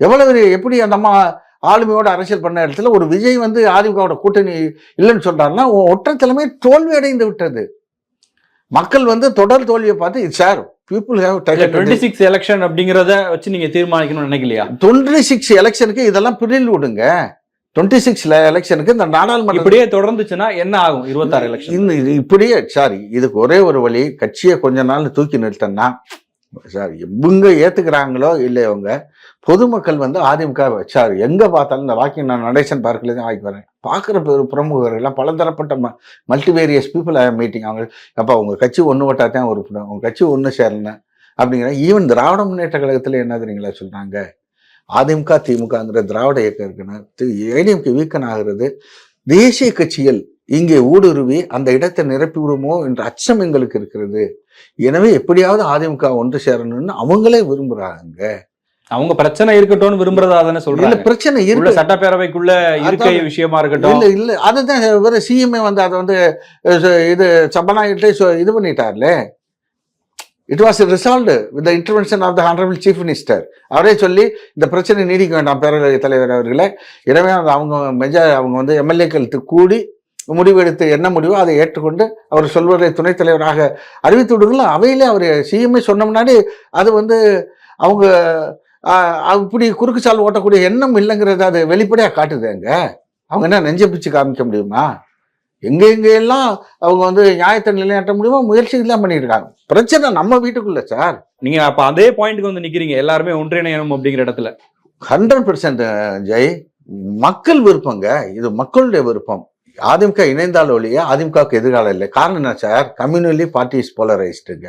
எவ்வளவு எப்படி அந்த அம்மா ஆளுமையோட அரசியல் பண்ண இடத்துல ஒரு விஜய் வந்து அதிமுகவோட கூட்டணி இல்லைன்னு சொல்றாருன்னா ஒற்றை தலைமை தோல்வி அடைந்து விட்டது. மக்கள் வந்து தொடர் தோல்வியை பார்த்து sir people have twenty six election அப்படிங்கறத வச்சு நீங்க தீர்மானிக்கணும்னு நினைக்கலையா? டுவெண்ட்டி சிக்ஸ் எலெக்ஷனுக்கு இதெல்லாம் பிரில் விடுங்க. டுவெண்ட்டி சிக்ஸ் எலெக்ஷனுக்கு இந்த நாடாளுமன்ற இப்படியே தொடர்ந்துச்சுன்னா என்ன ஆகும்? இருபத்தாறு எலெக்ஷன் இன்னும் இப்படியே சார் இதுக்கு ஒரே ஒரு வழி கட்சியை கொஞ்ச நாள் தூக்கி நிறுத்தன்னா சார் இவங்க ஏத்துக்கிறாங்களோ இல்லை அவங்க பொதுமக்கள் வந்து அதிமுக சார் எங்க பார்த்தாலும் இந்த வாக்கிங் நான் நடேசன் பார்க்கல தான் வாங்கி வரேன் பார்க்குற பிரமுகர்கள் எல்லாம் பலதரப்பட்ட ம மல்டிவேரியஸ் பீப்புள் மீட்டிங் அவங்க அப்போ உங்க கட்சி ஒன்று வட்டா தான் உறுப்பினர் உங்க கட்சி ஒன்று சேரல. அப்படிங்கிற ஈவன் திராவிட முன்னேற்ற கழகத்தில் என்ன தெரியுங்களா சொல்றாங்க? அதிமுக திமுகங்கிற திராவிட இயக்கம் இருக்குன்னா ஏடிஎம்கே வீக்கன் ஆகிறது தேசிய கட்சிகள் இங்கே ஊடுருவி அந்த இடத்தை நிரப்பி விடுமோ என்ற அச்சம் எங்களுக்கு இருக்கிறது. எனவே எப்படியாவது அதிமுக ஒன்று சேரணும்னு அவங்களே விரும்புறாங்க. அவங்க பிரச்சனை இருக்கட்டும்னு விரும்புறதா தானே இல்ல சொல்றாங்க. பிரச்சனை இருக்கு. சட்டப்பேரவைக்குள்ள இருக்கை. விஷயமா இருக்கட்டும். இல்ல இல்ல. அதுதான் வேற சிஎம்ஏ வந்து அதை வந்து இது சபாநாயகர்கிட்ட இது பண்ணிட்டார்ல. It was resolved with intervention of the honourable chief minister அவரே சொல்லி இந்த பிரச்சனை நீடிக்க வேண்டாம் பேரவைத் தலைவர் அவர்களே. எனவே அவங்க மெஜா அவங்க வந்து எம்எல்ஏக்கள் கூடி முடிவெடுத்து என்ன முடிவோ அதை ஏற்றுக்கொண்டு அவர் சொல்வதை துணைத் தலைவராக அறிவித்து விடுங்களா அவையிலே அவர் சிஎம்ஏ சொன்ன முன்னாடி அது வந்து அவங்க அப்படி குறுக்கு சால் ஓட்டக்கூடிய எண்ணம் இல்லைங்கிறத அது வெளிப்படையாக காட்டுது அங்க. அவங்க என்ன நெஞ்ச பிச்சு காமிக்க முடியுமா? எங்க எங்க எல்லாம் அவங்க வந்து நியாயத்தை நிலைநாட்ட முடியுமோ முயற்சிகள் தான் பண்ணியிருக்காங்க. பிரச்சனை நம்ம வீட்டுக்குள்ள சார். நீங்க அப்ப அதே பாயிண்ட்க்கு வந்து நிக்கிறீங்க. எல்லாருமே ஒன்றிணையணும் அப்படிங்கிற இடத்துல. ஹண்ட்ரட் பர்சன்ட் ஜெய். மக்கள் விருப்பங்க. இது மக்களுடைய விருப்பம். அதிமுக இணைந்தால் ஒழிய அதிமுகவுக்கு எதிர்காலம் இல்லை. காரணம் என்ன சார்? கம்யூனலி பார்ட்டி இஸ் போலரைஸ்டுங்க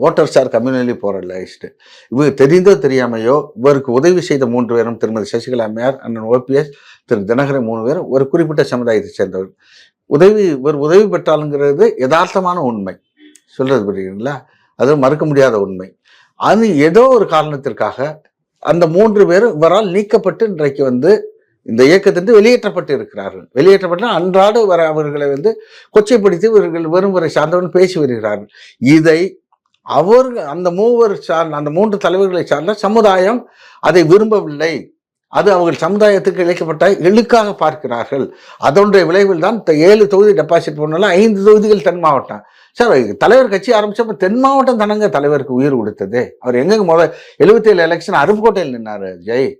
ஓட்டர்ஸ் ஆர் கம்யூனலி போலரைஸ்டு இவர் தெரிந்தோ தெரியாமையோ இவருக்கு உதவி செய்த மூன்று பேரும் திருமதி சசிகலா அம்மையார் அண்ணன் ஓபிஎஸ் திரு தினகரன் மூணு பேரும் ஒரு குறிப்பிட்ட சமுதாயத்தை சேர்ந்தவர். உதவி இவர் உதவி பெற்றாலுங்கிறது யதார்த்தமான உண்மை. சொல்றது புரியுங்களா அது மறுக்க முடியாத உண்மை. அது ஏதோ ஒரு காரணத்திற்காக அந்த மூன்று பேரும் இவரால் நீக்கப்பட்டு இன்றைக்கு வந்து இந்த இயக்கத்திலிருந்து வெளியேற்றப்பட்டு இருக்கிறார்கள் வெளியேற்றப்பட்டு அன்றாடு வர அவர்களை வந்து கொச்சைப்படுத்தி இவர்கள் வெறுமுறை சார்ந்தவர்கள் பேசி வருகிறார்கள். இதை அவர் அந்த மூவர் சார்ந்த அந்த மூன்று தலைவர்களை சார்ந்த சமுதாயம் அதை விரும்பவில்லை. அது அவர்கள் சமுதாயத்துக்கு இழைக்கப்பட்ட இழுக்காக பார்க்கிறார்கள். அதனுடைய விளைவில் தான் ஏழு தொகுதி டெபாசிட் பண்ணாலும் ஐந்து தொகுதிகள் தென் மாவட்டம். சார் தலைவர் கட்சி ஆரம்பிச்சப்ப தென் மாவட்டம் தானங்க தலைவருக்கு உயிர் கொடுத்தது. அவர் எங்கெங்க முதல் எழுபத்தி ஏழு எலெக்ஷன் அருப்புக்கோட்டையில் நின்னார் ஜெய்.